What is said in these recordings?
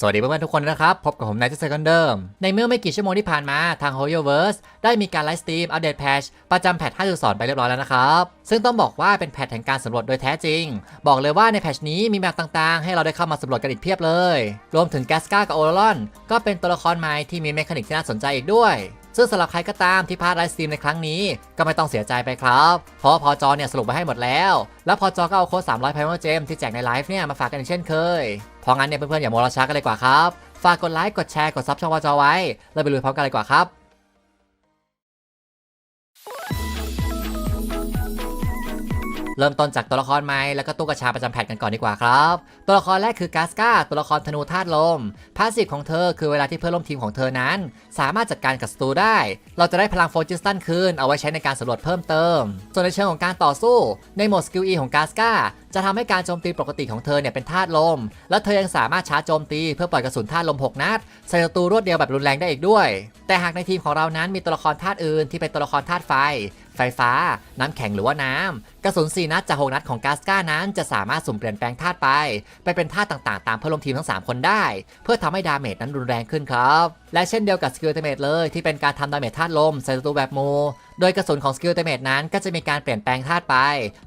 สวัสดีเพื่อนๆทุกคนนะครับ พบกับผมนายเจสันกันเดิม ในเมื่อไม่กี่ชั่วโมงที่ผ่านมาทาง h o y o v e r s e ได้มีการไลฟ์สตรีมอัปเดตแพทชประจำแพท5.2 ไปเรียบร้อยแล้วนะครับ ซึ่งต้องบอกว่าเป็นแพทแห่งการสำรวจโดยแท้จริง บอกเลยว่าในแพทชนี้มีแมปต่างๆ ให้เราได้เข้ามาสำรวจกันอีกเพียบเลย รวมถึงแกสกากับโอรอน ก็เป็นตัวละครใหม่ที่มีเมคานิกที่น่าสนใจอีกด้วยซึ่งสำหรับใครก็ตามที่พลาดไลฟ์สตรีมในครั้งนี้ก็ไม่ต้องเสียใจไปครับ เพราะว่าพอจอเนี่ยสรุปไว้ให้หมดแล้ว แล้วพอจอก็เอาโค้ด300 p i m e r Gem ที่แจกในไลฟ์เนี่ยมาฝากกันเช่นเคย เพราะงั้นเนี่ยเพื่อนๆอย่ามัวรอช้ากันเลยกว่าครับ ฝากกดไลค์กดแชร์กดซับช่องวอจอไว้ แล้วไปลุยพร้อมกันเลยกว่าครับ เริ่มต้นจากตัวละครใหม่แล้วก็ตู้กระชาประจำแพทกันก่อนดีกว่าครับ ตัวละครแรกคือกาสกาตัวละครธนูธาตุลมพาสซีฟของเธอคือเวลาที่เพื่อนร่วมทีมของเธอนั้น สามารถจัดการกับศัตรูได้ เราจะได้พลังโฟจิสตันคืนเอาไว้ใช้ในการสำรวจเพิ่มเติม ส่วนในเชิงของการต่อสู้ ในโหมดสกิล E ของกาสกาจะทำให้การโจมตีปกติของเธอเนี่ยเป็นธาตุลม และเธอยังสามารถชาร์จโจมตีเพื่อปล่อยกระสุนธาตุลม 6 นัดใส่ศัตรูรวดเดียวแบบรุนแรงได้อีกด้วย แต่หากในทีมของเรานั้นมีตัวละครธาตุอื่นที่เป็นตัวละครธาตุไฟ ไฟฟ้า น้ำแข็งหรือว่าน้ำ กระสุน 4 นัดจาก 6 นัดของกาสก้านั้นจะสามารถสุ่มเปลี่ยนแปลงธาตุไป ไปเป็นธาตุต่างๆ ตามเพื่อนร่วมทีมทั้ง 3 คนได้ เพื่อทำให้ดาเมจนั้นรุนแรงขึ้นครับ และเช่นเดียวกับสกิลเตเมจเลยที่เป็นการทำดาเมจธาตุลมใส่ศัตรูแบบโมโดยกระสุนของสกิลเตเมจนั้นก็จะมีการเปลี่ยนแปลงธาตุไป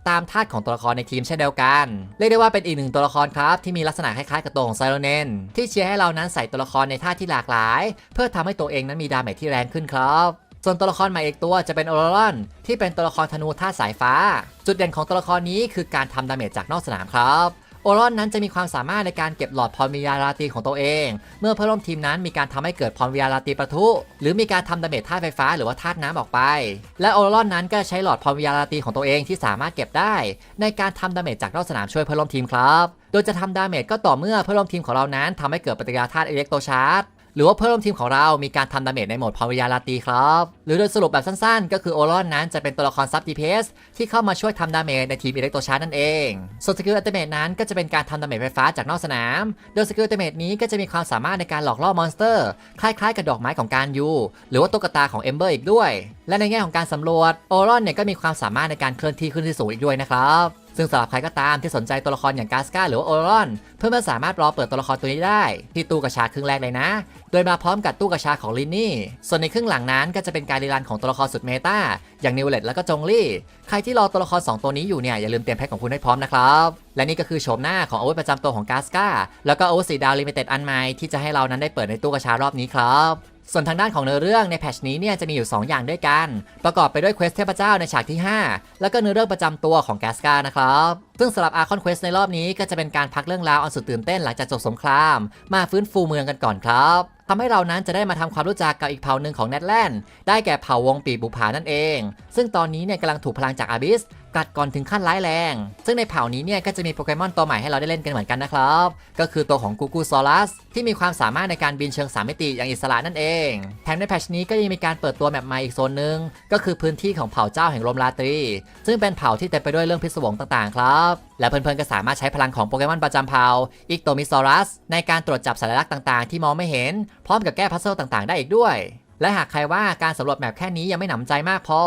ตามธาตุของตัวละครในทีมเช่นเดียวกัน เรียกได้ว่าเป็นอีกหนึ่งตัวละครครับ ที่มีลักษณะคล้ายๆกับตัวของไซโรเนนที่เชียร์ให้เรานั้นใส่ตัวละครในธาตุที่หลากหลาย เพื่อทำให้ตัวเองนั้นมีดาเมจที่แรงขึ้นครับ ส่วนตัวละครใหม่อีกตัวจะเป็นโอรอนที่เป็นตัวละครธนูธาสายฟ้า จุดเด่นของตัวละครนี้คือการทำดาเมจจากนอกสนามครับโอรอนนั้นจะมีความสามารถในการเก็บหลอดพรวิญญาราตีของตัวเอง เมื่อเพื่อนร่วมทีมนั้นมีการทำให้เกิดพรวิญญาราตีประทุ หรือมีการทำดาเมจธาตุไฟฟ้าหรือว่าธาตุน้ำออกไป และโอรอนนั้นก็ใช้หลอดพรวิญญาราตีของตัวเองที่สามารถเก็บได้ ในการทำดาเมจจากนอกสนามช่วยเพื่อนร่วมทีมครับ โดยจะทำดาเมจก็ต่อเมื่อเพื่อนร่วมทีมของเรานั้นทำให้เกิดปฏิกิริยาธาตุอิเล็กโตรชาร์จ หรือว่าเพื่มทีมของเรามีการทำดาเมจในโหมดพรวิญญาณราตีครับ หรือโดยสรุปแบบสั้นๆ ก็คือโอรอนนั้นจะเป็นตัวละครซับ DPS ที่เข้ามาช่วยทำดาเมจในทีมอิเล็กโตรชาร์นั่นเอง ส่วนสกิลอัลติเมทนั้นก็จะเป็นการทำดาเมจไฟฟ้าจากนอกสนาม โดยสกิลอัลติเมทนี้ก็จะมีความสามารถในการหลอกล่อมอนสเตอร์ คล้ายๆ กับดอกไม้ของการยูหรือว่าตุ๊กตาของเอมเบอร์อีกด้วย และในแง่ของการสำรวจโอรอนเนี่ยก็มีความสามารถในการเคลื่อนที่ขึ้นที่สูงอีกด้วยนะครับ ซึ่งสำหรับใครก็ตามที่สนใจตัวละครอย่างกาสกาหรือว่าโอรอน เพื่อนๆสามารถรอเปิดตัวละครตัวนี้ได้ ที่ตู้กระชาครึ่งแรกเลยนะ โดยมาพร้อมกับตู้กระชาของลินนี่ ส่วนในครึ่งหลังนั้นก็จะเป็นการรีรันของตัวละครสุดเมตาอย่างนิวเลตแล้วก็จงลี่ ใครที่รอตัวละคร 2 ตัวนี้อยู่เนี่ยอย่าลืมเตรียมแพ็คของคุณให้พร้อมนะครับและนี่ก็คือโฉมหน้าของอาวุธประจำตัวของกาสกาแล้วก็อาวุธสีดาวลิมิเต็ดอันใหม่ที่จะให้เรานั้นได้เปิดในตู้กระชารอบนี้ครับ ส่วนทางด้านของเนื้อเรื่องในแพทชนี้เนี่ยจะมีอยู่ 2 อย่างด้วยกัน ประกอบไปด้วยเควสเทพเจ้าในฉากที่ 5 แล้วก็เนื้อเรื่องประจำตัวของแกสกานะครับ ซึ่งสำหรับอาร์คอนเควสในรอบนี้ก็จะเป็นการพักเรื่องราวอันสุดตื่นเต้นหลังจากจบสงคราม มาฟื้นฟูเมืองกันก่อนครับทำให้เรานั้นจะได้มาทำความรู้จักกับอีกเผ่าหนึ่งของเนทแลนด์ ได้แก่เผ่าวงปีบุผานั่นเอง ซึ่งตอนนี้เนี่ยกำลังถูกพลังจากอาบิส กัดก่อนถึงขั้นร้ายแรง ซึ่งในเผ่านี้เนี่ยก็จะมีโปเกมอนตัวใหม่ให้เราได้เล่นกันเหมือนกันนะครับ ก็คือตัวของกูกูซอลัสที่มีความสามารถในการบินเชิงสามมิติอย่างอิสระนั่นเอง แถมในแพทชนี้ก็ยังมีการเปิดตัวแมปใหม่อีกโซนหนึ่งก็คือพื้นที่ของเผ่าเจ้าแห่งลมราตรี ซึ่งเป็นเผ่าที่เต็มไปด้วยเรื่องพิศวงต่างๆ ครับ และเพื่อนๆก็สามารถใช้พลังของโปเกมอนประจำเผ่าอิกโตมิซอรัสในการตรวจจับสัญลักษณ์ต่างๆ ที่มองไม่เห็น พร้อมกับแก้พัซเซิลต่างๆ ได้อีกด้วย และหากใครว่าการสำรวจแมปแค่นี้ยังไม่หนำใจมากพอ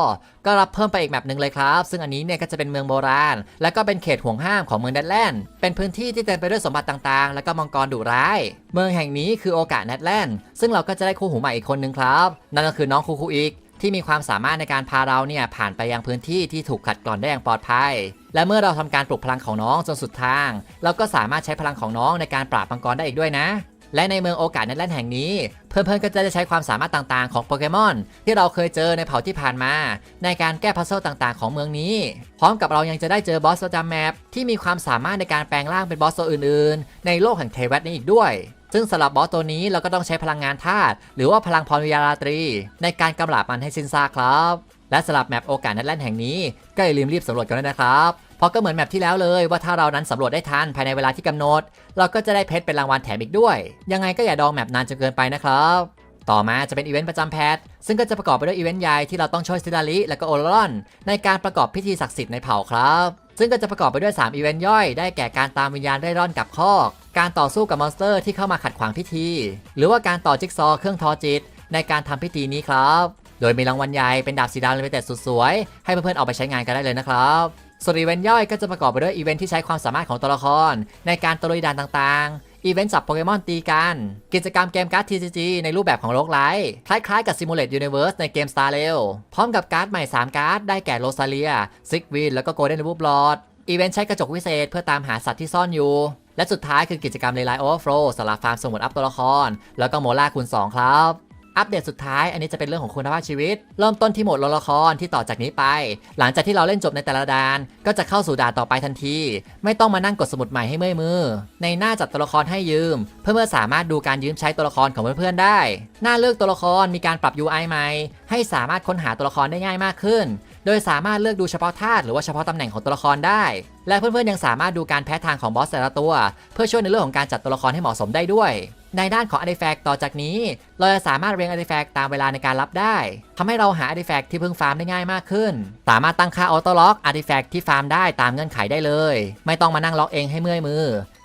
ก็รับเพิ่มไปอีกแมปหนึ่งเลยครับ ซึ่งอันนี้เนี่ยก็จะเป็นเมืองโบราณ และก็เป็นเขตห่วงห้ามของเมืองแนแลนด์ เป็นพื้นที่ที่เต็มไปด้วยสมบัติต่างๆ และก็มังกรดุร้าย เมืองแห่งนี้คือโอกาสแนทแลนด์ ซึ่งเราก็จะได้คู่หูใหม่อีกคนนึงครับ นั่นก็คือน้องคูคูอีกที่มีความสามารถในการพาเราเนี่ยผ่านไปยังพื้นที่ที่ถูกขัดกร่อนได้อย่างปลอดภัย และเมื่อเราทำการปลุกพลังของน้องจนสุดทาง เราก็สามารถใช้พลังของน้องในการปราบมังกรได้อีกด้วยนะ และในเมืองโอกาสในแลนด์แห่งนี้ เพื่อนๆก็จะได้ใช้ความสามารถต่างๆของโปเกมอนที่เราเคยเจอในเผ่าที่ผ่านมา ในการแก้พัซเซิลต่างๆ ของเมืองนี้ พร้อมกับเรายังจะได้เจอบอสประจำแมปที่มีความสามารถในการแปลงร่างเป็นบอสตัวอื่นๆ ในโลกแห่งเทเวตนี้อีกด้วยซึ่งสำหรับบอสตัวนี้เราก็ต้องใช้พลังงานธาตุหรือว่าพลังพรวิญญาณราตรี ในการกำราบมันให้สิ้นซากครับ และสำหรับแมปโอกาสในแลนด์แห่งนี้ ก็อย่าลืมรีบสำรวจกันด้วยนะครับ เพราะก็เหมือนแมปที่แล้วเลยว่าถ้าเรานั้นสำรวจได้ทันภายในเวลาที่กำหนด เราก็จะได้เพชรเป็นรางวัลแถมอีกด้วย ยังไงก็อย่าดองแมปนานจนเกินไปนะครับ ต่อมาจะเป็นอีเวนต์ประจำแพท ซึ่งก็จะประกอบไปด้วยอีเวนต์ใหญ่ที่เราต้องช่วยซิดาริและก็โอรอน ในการประกอบพิธีศักดิ์สิทธิ์ในเผ่าครับ ซึ่งก็จะประกอบไปด้วย3อีเวนต์ย่อยได้แก่การตามวิญญาณเร่ร่อนกับคอก การต่อสู้กับมอนสเตอร์ที่เข้ามาขัดขวางพิธี หรือว่าการต่อจิ๊กซอว์เครื่องทอจิต ในการทำพิธีนี้ครับ โดยมีรางวัลใหญ่เป็นดาบสีดำลิมิเต็ดสุดสวยให้เพื่อนๆเอาไปใช้งานกันได้เลยนะครับ ส่วนอีเวนต์ย่อยก็จะประกอบไปด้วยอีเวนต์ที่ใช้ความสามารถของตัวละคร ในการตะลุยด่านต่างๆ อีเวนต์จับโปเกมอนตีกัน กิจกรรมเกมการ์ด TCG ในรูปแบบของโลกไลท์คล้ายๆกับ Simulate Universe ในเกม Star Rail พร้อมกับการ์ดใหม่ 3 การ์ด ได้แก่โรซาเลียซิกวินแล้วก็โกลเด้นวูบลอดอีเวนต์ใช้กระจกวิเศษเพื่อตามหาสัตว์ที่ซ่อนอยู่ และสุดท้ายคือกิจกรรม Relay Overflow สำหรับฟาร์มสมุดอัพตัวละคร แล้วก็โมล่าคูณ2ครับ อัปเดตสุดท้ายอันนี้จะเป็นเรื่องของคุณภาพชีวิต เริ่มต้นที่โหมดละครที่ต่อจากนี้ไป หลังจากที่เราเล่นจบในแต่ละด่าน ก็จะเข้าสู่ด่านต่อไปทันที ไม่ต้องมานั่งกดสมุดใหม่ให้เมื่อยมือ ในหน้าจัดตัวละครให้ยืม เพื่อเมื่อสามารถดูการยืมใช้ตัวละครของเพื่อนๆได้ หน้าเลือกตัวละครมีการปรับ UI ใหม่ ให้สามารถค้นหาตัวละครได้ง่ายมากขึ้น โดยสามารถเลือกดูเฉพาะธาตุหรือว่าเฉพาะตำแหน่งของตัวละครได้ และเพื่อนๆยังสามารถดูการแพ้ทางของบอสแต่ละตัว เพื่อช่วยในเรื่องของการจัดตัวละครให้เหมาะสมได้ด้วย ในด้านของ Artifact ต่อจากนี้ เราจะสามารถเรียง Artifact ตามเวลาในการรับได้ทำให้เราหา Artifact ที่เพิ่งฟาร์มได้ง่ายมากขึ้น สามารถตั้งค่า Auto Lock Artifact ที่ฟาร์มได้ตามเงื่อนไขได้เลย ไม่ต้องมานั่งล็อกเองให้เมื่อยมือ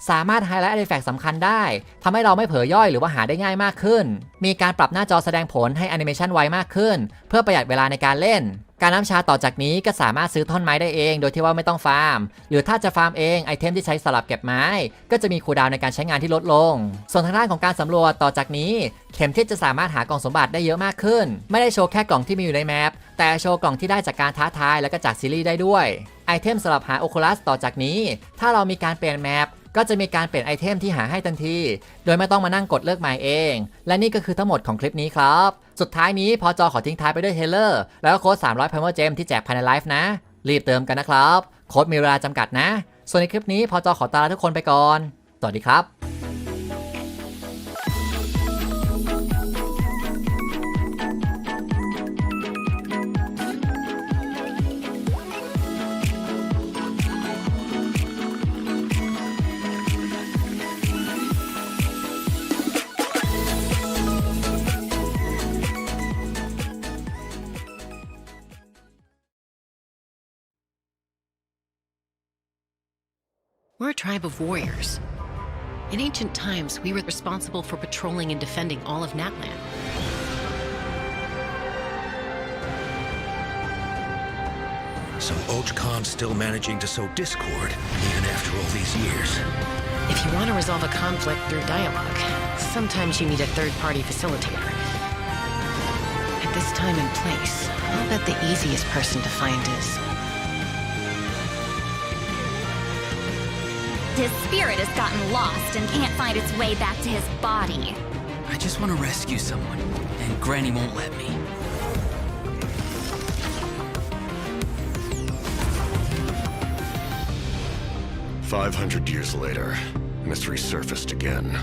สามารถไฮไลท์ Artifact สำคัญได้ ทำให้เราไม่เผลอย่อยหรือว่าหาได้ง่ายมากขึ้น มีการปรับหน้าจอแสดงผลให้แอนิเมชันไวมากขึ้น เพื่อประหยัดเวลาในการเล่น การน้ำชาต่อจากนี้ก็สามารถซื้อท่อนไม้ได้เอง โดยที่ว่าไม่ต้องฟาร์ม หรือถ้าจะฟาร์มเองไอเทมที่ใช้สลับเก็บไม้ ก็จะมีคูดาวในการใช้งานที่ลดลง ส่วนทางด้านของการสำรวจต่อจากนี้ เข็มทิศจะสามารถหากล่องสมบัติได้เยอะมากขึ้น ไม่ได้โชว์แค่กล่องที่มีอยู่ในแมป แต่โชว์กล่องที่ได้จากการท้าทายและก็จากซีรีส์ได้ด้วย ไอเทมสำหรับหาโอคูลัสต่อจากนี้ ถ้าเรามีการเปลี่ยนแมป ก็จะมีการเปลี่ยนไอเทมที่หาให้ทันที โดยไม่ต้องมานั่งกดเลือกหมายเอง และนี่ก็คือทั้งหมดของคลิปนี้ครับ สุดท้ายนี้พอจอขอทิ้งท้ายไปด้วยเทเลอร์แล้วก็โค้ด300 Power Gem ที่แจกภายในไลฟ์นะ รีบเติมกันนะครับ โค้ดมีเวลาจำกัดนะ ส่วนในคลิปนี้พอจอขอตาลาทุกคนไปก่อน สวัสดีครับ We're a tribe of warriors. In ancient times, we were responsible for patrolling and defending all of Natlan. So Ochcon's still managing to sow discord, even after all these years. If you want to resolve a conflict through dialogue, sometimes you need a third-party facilitator. At this time and place, I'll bet the easiest person to find is His spirit has gotten lost and can't find its way back to his body. I just want to rescue someone, and Granny won't let me. Five hundred years later, mystery surfaced again.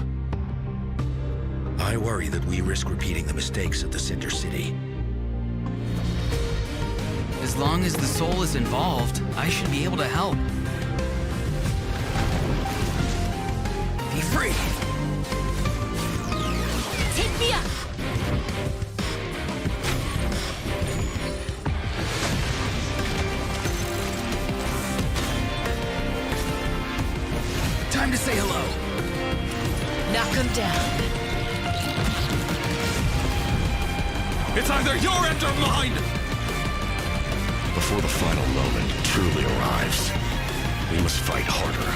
I worry that we risk repeating the mistakes of the Cinder City. As long as the soul is involved, I should be able to help. Free! Take me up! Time to say hello. knock him down. It's either your end or mine! Before the final moment truly arrives, we must fight harder than ever.